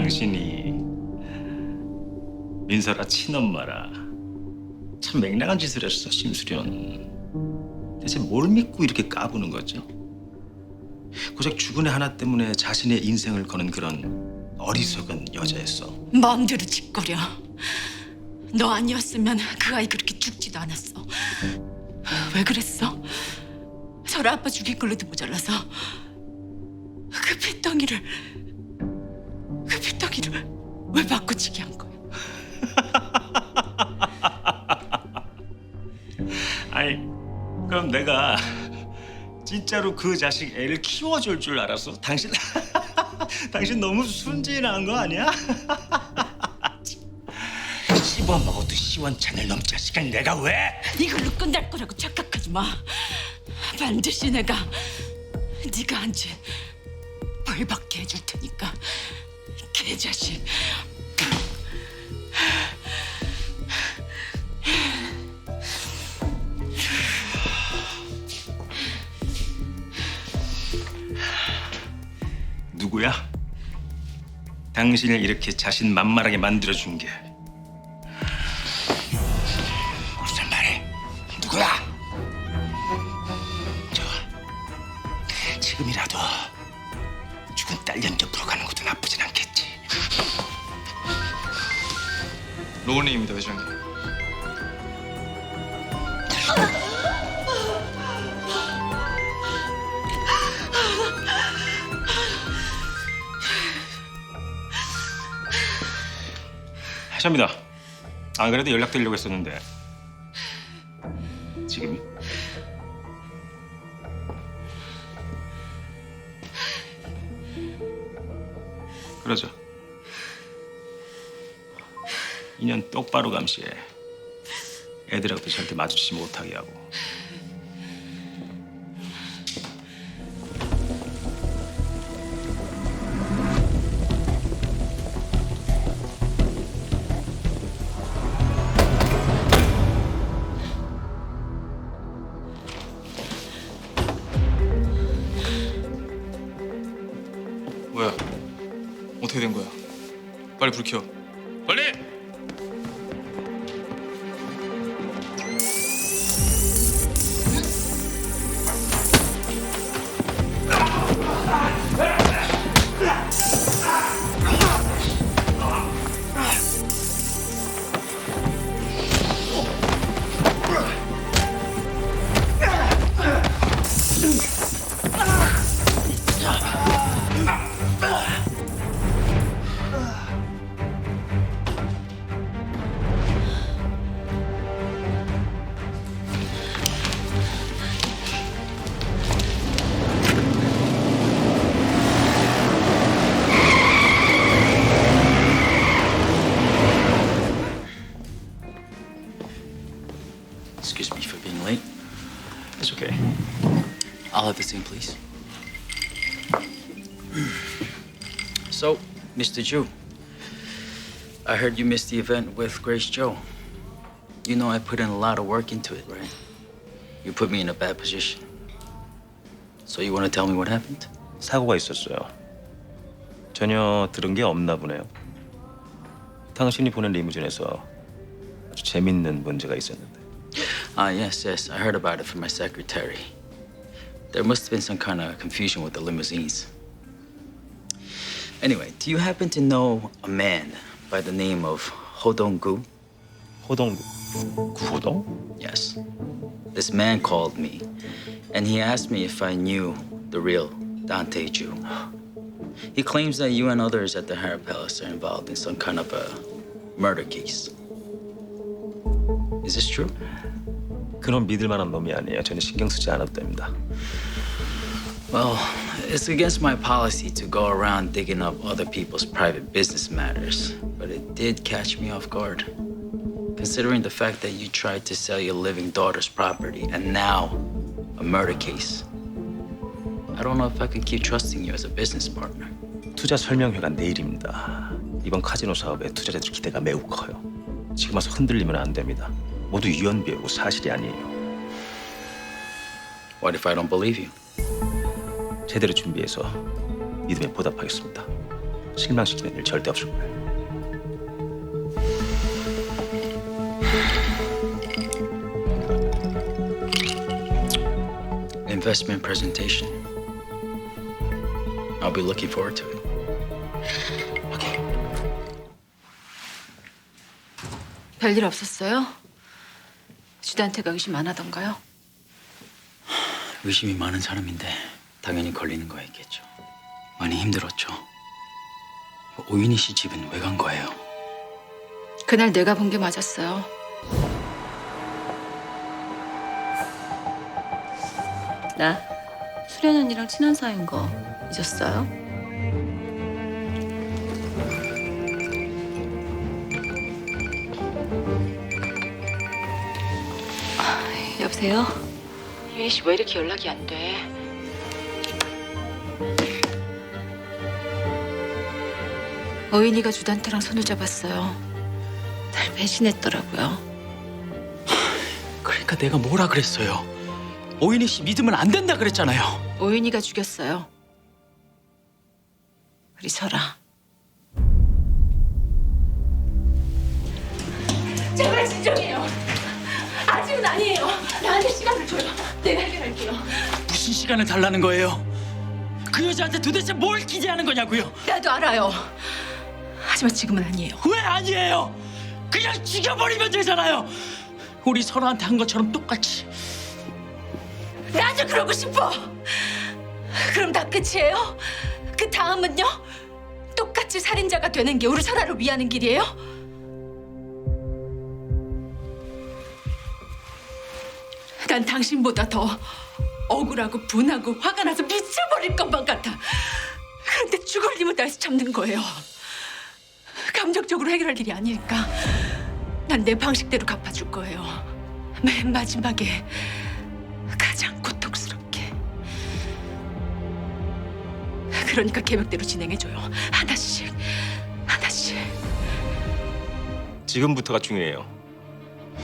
당신이 민설아 친엄마라 참 맹랑한 짓을 했어 심수련 대체 뭘 믿고 이렇게 까부는 거죠? 고작 죽은 애 하나 때문에 자신의 인생을 거는 그런 어리석은 여자였어 마음대로 짓거려. 너 아니었으면 그 아이 그렇게 죽지도 않았어. 왜 그랬어? 설아 아빠 죽인 걸로도 모자라서 그 핏덩이를 그 핏덩 이를 왜 바꾸치게 한 거야? 아니 그럼 내가 진짜로 그 자식 애를 키워줄 줄 알았어? 당신 당신 너무 순진한 거 아니야? 씹어 먹어도 시원찮을 놈 자식은 내가 왜? 이걸로 끝날 거라고 착각하지 마. 반드시 내가 네가 한죄 벌받게 해줄 테니까 개자식. 누구야? 당신을 이렇게 자신 만만하게 만들어준 게 무슨 말해? 누구야? 저 지금이라도 죽은 딸 연적 풀어가는 것도 나쁘진 않겠지. 로건님입니다, 회장님. 하십니다. 안 그래도 연락드리려고 했었는데 지금이? 그러죠. 인연 똑바로 감시해. 애들하고도 절대 마주치지 못하게 하고. I'll have the same, please. So, Mr. Jew, I heard you missed the event with Grace Joe. You know I put in a lot of work into it, right? You put me in a bad position. So you want to tell me what happened? 사고가 있었어요. 전혀 들은 게 없나 보네요. 당신이 보낸 리무진에서 아주 재밌는 문제가 있었는데. Ah, yes, yes. I heard about it from my secretary. There must have been some kind of confusion with the limousines. Anyway, do you happen to know a man by the name of Hodonggu? Hodonggu. Kudong? Yes. This man called me, and he asked me if I knew the real Dante Ju. He claims that you and others at the Harrah Palace are involved in some kind of a murder case. Is this true? 그놈 믿을 만한 놈이 아니에요. 전혀 신경 쓰지 않아도 됩니다. Well, it's against my policy to go around digging up other people's private business matters, but it did catch me off guard. Considering the fact that you tried to sell your living daughter's property and now a murder case. I don't know if I can keep trusting you as a business partner. 투자 설명회가 내일입니다. 이번 카지노 사업에 투자자들 기대가 매우 커요. 지금 와서 흔들리면 안 됩니다. 모두 유연비고 사실이 아니에요. What if I don't believe you? 제대로 준비해서 믿음에 보답하겠습니다. 실망시키는 일 절대 없을 거예요. Investment presentation. I'll be looking forward to it. 별일 없었어요? 주단태가 의심 안 하던가요? 의심이 많은 사람인데 당연히 걸리는 거였겠죠. 많이 힘들었죠. 오윤희 씨 집은 왜 간 거예요? 그날 내가 본 게 맞았어요. 나 수련 언니랑 친한 사이인 거 잊었어요? 여보세요? 유희 씨왜 이렇게 연락이 안 돼? 어인이가 주단태랑 손을 잡았어요. 날 배신했더라고요. 그러니까 내가 뭐라 그랬어요? 오윤희 씨 믿으면 안 된다 그랬잖아요. 오윤이가 죽였어요. 우리 설아. 제발 진정해요. 아직은 아니에요. 나한테 시간을 줘요. 내가 해결할게요. 무슨 시간을 달라는 거예요? 그 여자한테 도대체 뭘 기대하는 거냐고요? 나도 알아요. 하지만 지금은 아니에요. 왜 아니에요? 그냥 죽여버리면 되잖아요. 우리 설아한테 한 것처럼 똑같이. 나도 그러고 싶어. 그럼 다 끝이에요? 그 다음은요? 똑같이 살인자가 되는 게 우리 설아를 위하는 길이에요? 난 당신보다 더 억울하고 분하고 화가 나서 미쳐버릴 것만 같아. 그런데 죽을 힘을 다해서 참는 거예요. 감정적으로 해결할 일이 아니니까 난 내 방식대로 갚아줄 거예요. 맨 마지막에 가장 고통스럽게. 그러니까 계획대로 진행해줘요. 하나씩, 하나씩. 지금부터가 중요해요.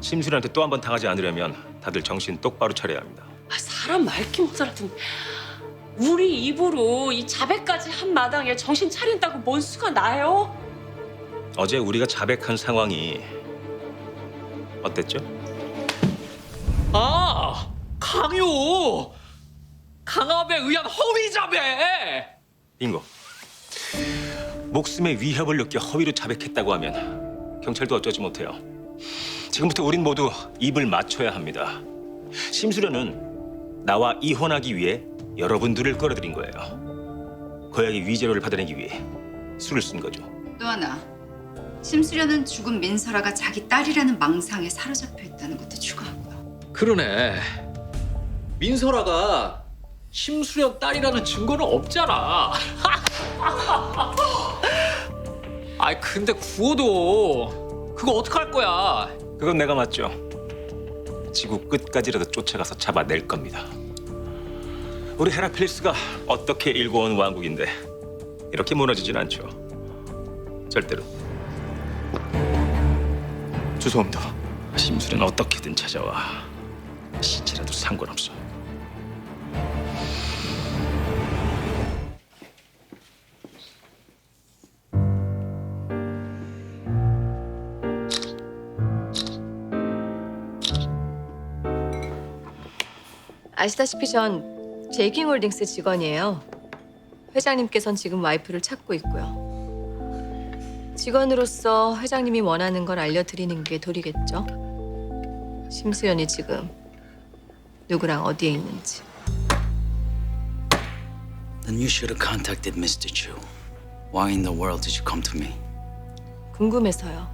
심술한테 또 한 번 당하지 않으려면 다들 정신 똑바로 차려야 합니다. 아, 사람 말기 못 살았더니 우리 입으로 이 자백까지 한 마당에 정신 차린다고 뭔 수가 나요? 어제 우리가 자백한 상황이 어땠죠? 아, 강요. 강압에 의한 허위 자백. 빙고. 목숨의 위협을 느껴 허위로 자백했다고 하면 경찰도 어쩌지 못해요. 지금부터 우린 모두 입을 맞춰야 합니다. 심수련은 나와 이혼하기 위해 여러분들을 끌어들인 거예요. 거액의 위자료를 받아내기 위해 술을 쓴 거죠. 또 하나 심수련은 죽은 민설아가 자기 딸이라는 망상에 사로잡혀 있다는 것도 추가하고요. 그러네. 민설아가 심수련 딸이라는 증거는 없잖아. 아이 근데 구워도 그거 어떡할 거야? 그건 내가 맞죠. 지구 끝까지라도 쫓아가서 잡아낼 겁니다. 우리 헤라필리스가 어떻게 일궈온 왕국인데 이렇게 무너지진 않죠. 절대로. 죄송합니다. 심술은 어떻게든 찾아와. 시체라도 상관없어. 아시다시피 전 제이킹홀딩스 직원이에요. 회장님께선 지금 와이프를 찾고 있고요. 직원으로서 회장님이 원하는 걸 알려드리는 게 도리겠죠. 심수연이 지금 누구랑 어디에 있는지. Then you should have contacted Mr. Chu. Why in the world did you come to me? 궁금해서요.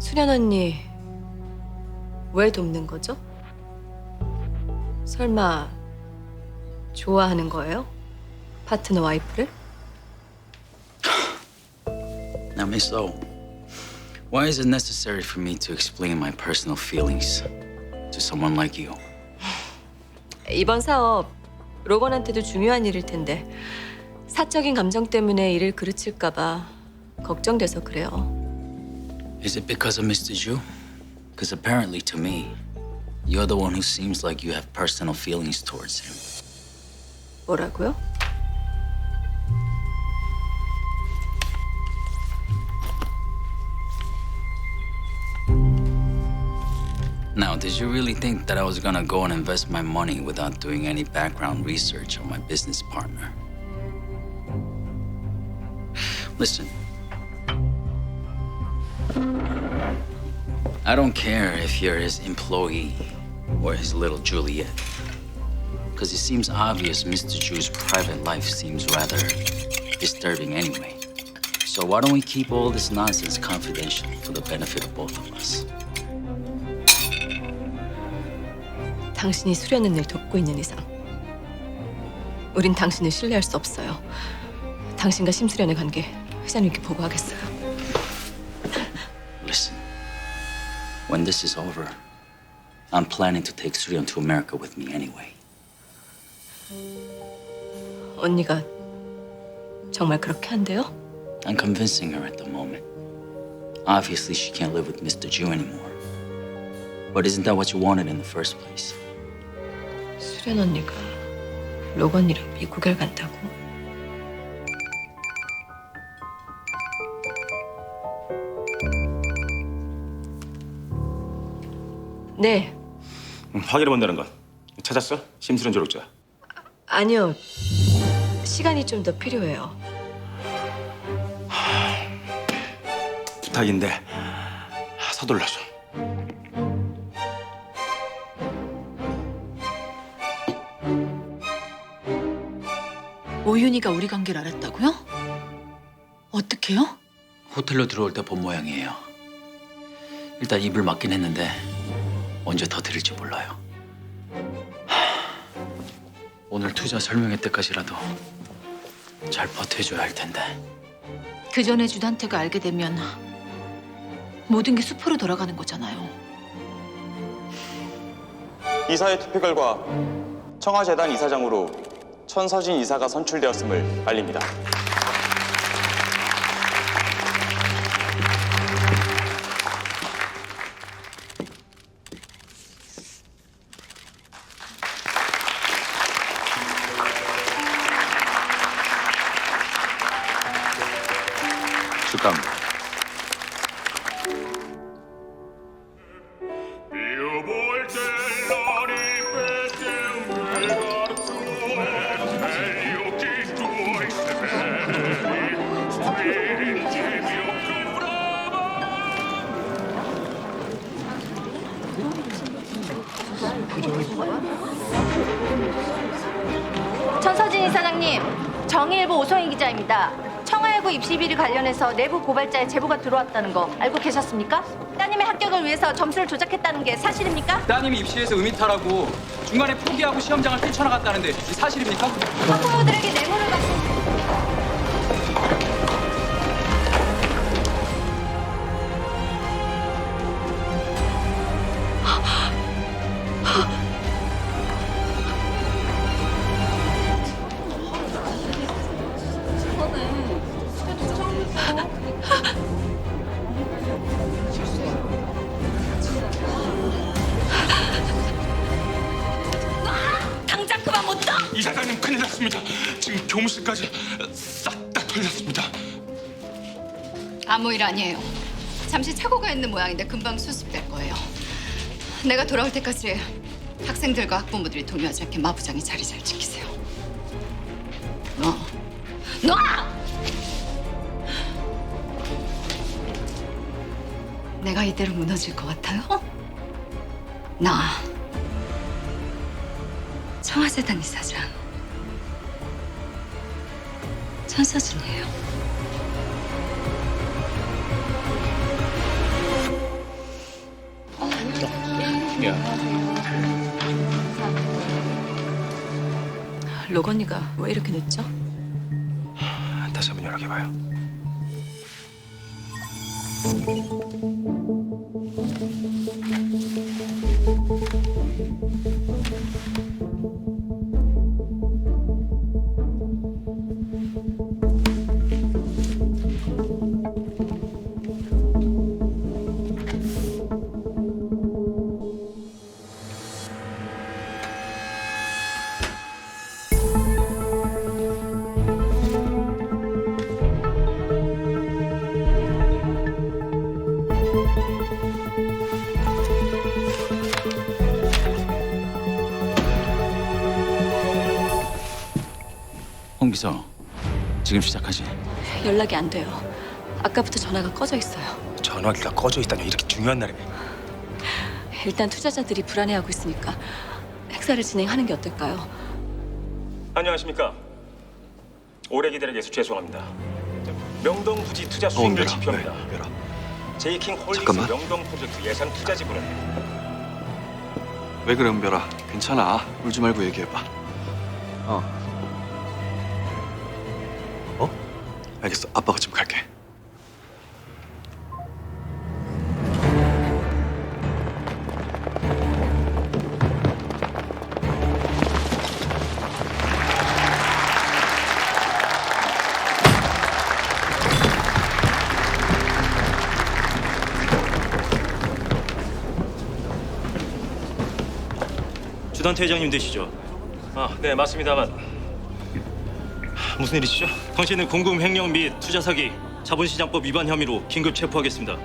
수련 언니 왜 돕는 거죠? 설마 좋아하는 거예요? 파트너 와이프를? Now, Miss O, why is it necessary for me to explain my personal feelings to someone like you? 이번 사업 로건한테도 중요한 일일 텐데 사적인 감정 때문에 일을 그르칠까 봐 걱정돼서 그래요. Is it because of Mr. Zhu? Because apparently to me, you're the one who seems like you have personal feelings towards him. 뭐라고요? Now, did you really think that I was gonna go and invest my money without doing any background research on my business partner? Listen. I don't care if you're his employee or his little Juliet. Because it seems obvious Mr. Drew's private life seems rather disturbing anyway. So why don't we keep all this nonsense confidential for the benefit of both of us? 당신이 수련은 일 돕고 있는 이상 우린 당신을 신뢰할 수 없어요. 당신과 심수련의 관계 회장님께 보고하겠어요. when this is over, I'm planning to take Suryan to America with me anyway. 언니가 정말 그렇게 한대요? I'm convincing her at the moment. Obviously, she can't live with Mr. Jew anymore. But isn't that what you wanted in the first place? 수련 언니가 록 언니랑 미국에 간다고? 네, 음, 확인해 본다는 건 찾았어? 심수련 조력자. 아니요. 시간이 좀 더 필요해요. 부탁인데 서둘러 좀. 오윤희가 우리 관계를 알았다고요? 어떻게요? 호텔로 들어올 때 본 모양이에요. 일단 입을 막긴 했는데 언제 터뜨릴지 몰라요. 하, 오늘 투자 설명회 때까지라도 잘 버텨줘야 할 텐데. 그 전에 주단태가 알게 되면 모든 게 수포로 돌아가는 거잖아요. 이사의 투표 결과 청와재단 이사장으로 천서진 이사가 선출되었음을 알립니다. 축하 관련해서 내부 고발자의 제보가 들어왔다는 거 알고 계셨습니까? 따님의 합격을 위해서 점수를 조작했다는 게 사실입니까? 따님이 입시에서 의미탈하고 중간에 포기하고 시험장을 뛰쳐나갔다는데 이 사실입니까? 학부모들에게 뇌물을 받고 이사장님 큰일 났습니다. 지금 교무실까지 싹 다 털렸습니다. 아무 일 아니에요. 잠시 착오가 있는 모양인데 금방 수습될 거예요. 내가 돌아올 때까지 학생들과 학부모들이 동요하지 않게 마부장이 자리 잘 지키세요. 너, 너! 내가 이대로 무너질 것 같아요? 나 청와재단 이사장 천서진이에요. 록 언니가 왜 이렇게 늦죠? 다시 한번 연락해봐요. 비서, 지금 시작하지. 연락이 안 돼요. 아까부터 전화가 꺼져 있어요. 전화기가 꺼져 있다니 이렇게 중요한 날에. 일단 투자자들이 불안해하고 있으니까 행사를 진행하는 게 어떨까요? 안녕하십니까. 오래 기다리게 해서 죄송합니다. 명동 부지 투자 수익률 지표입니다. 제이킹 홀릭스 잠깐만. 명동 프로젝트 예산 투자 지분은 왜 그래 은별아? 괜찮아. 울지 말고 얘기해봐. 어. 어? 알겠어. 아빠가 지금 갈게. 주단태 회장님 되시죠? 아, 네 맞습니다만 무슨 일이시죠? 당신은 공금 횡령 및 투자 사기, 자본시장법 위반 혐의로 긴급 체포하겠습니다.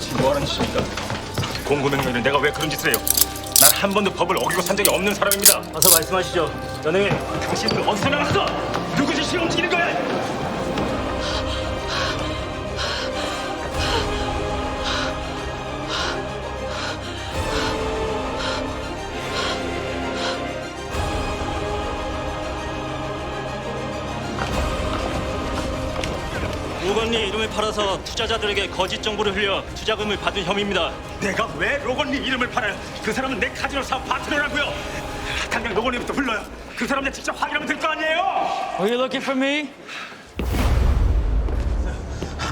지금 뭐 하는 짓입니까? 공금 횡령은 내가 왜 그런 짓을 해요? 난 한 번도 법을 어기고 산 적이 없는 사람입니다. 어서 말씀하시죠. 연예인, 당신은 어디서 나왔어? 누구 짓이 움직이는 거야? 팔아서 투자자들에게 거짓 정보를 흘려 투자금을 받은 혐의입니다. 내가 왜 로건리 이름을 팔아요? 그 사람은 내 카지노 사업 파트너라고요. 당장 로건리부터 불러요. 그 사람들 직접 확인하면 될 거 아니에요? Are you looking for me?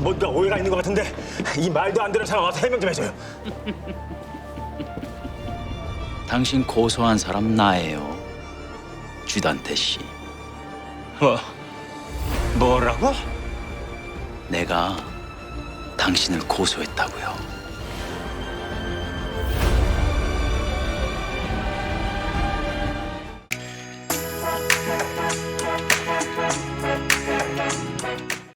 뭔가 오해가 있는 것 같은데 이 말도 안 되는 사람 와서 해명 좀 해줘요. 당신 고소한 사람 나예요. 주단태 씨. 뭐 뭐라고? 내가 당신을 고소했다고요.